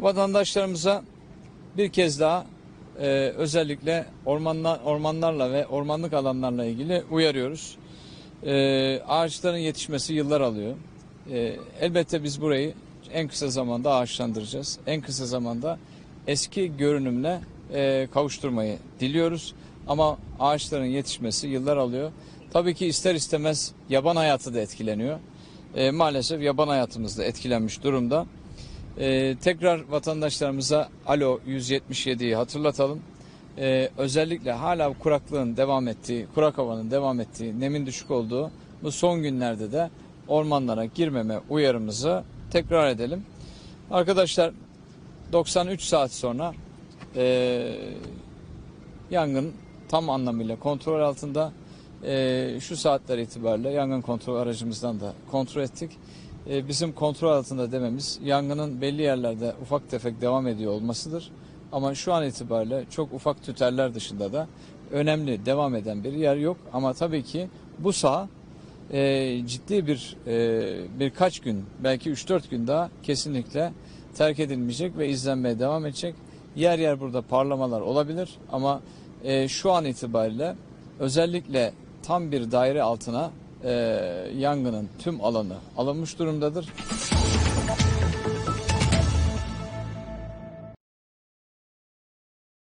Vatandaşlarımıza bir kez daha e, özellikle ormanlar, ormanlarla ve ormanlık alanlarla ilgili uyarıyoruz. E, ağaçların yetişmesi yıllar alıyor. E, elbette biz burayı en kısa zamanda ağaçlandıracağız. En kısa zamanda eski görünümle e, kavuşturmayı diliyoruz. Ama ağaçların yetişmesi yıllar alıyor. Tabii ki ister istemez yaban hayatı da etkileniyor. E, maalesef yaban hayatımız da etkilenmiş durumda. Ee, tekrar vatandaşlarımıza Alo 177'yi hatırlatalım. Ee, özellikle hala kuraklığın devam ettiği, kurak havanın devam ettiği, nemin düşük olduğu bu son günlerde de ormanlara girmeme uyarımızı tekrar edelim. Arkadaşlar 93 saat sonra ee, yangın tam anlamıyla kontrol altında. Ee, şu saatler itibariyle yangın kontrol aracımızdan da kontrol ettik. Ee, bizim kontrol altında dememiz yangının belli yerlerde ufak tefek devam ediyor olmasıdır. Ama şu an itibariyle çok ufak tüterler dışında da önemli devam eden bir yer yok. Ama tabii ki bu saha e, ciddi bir e, birkaç gün belki 3-4 gün daha kesinlikle terk edilmeyecek ve izlenmeye devam edecek. Yer yer burada parlamalar olabilir ama e, şu an itibariyle özellikle tam bir daire altına e, yangının tüm alanı alınmış durumdadır.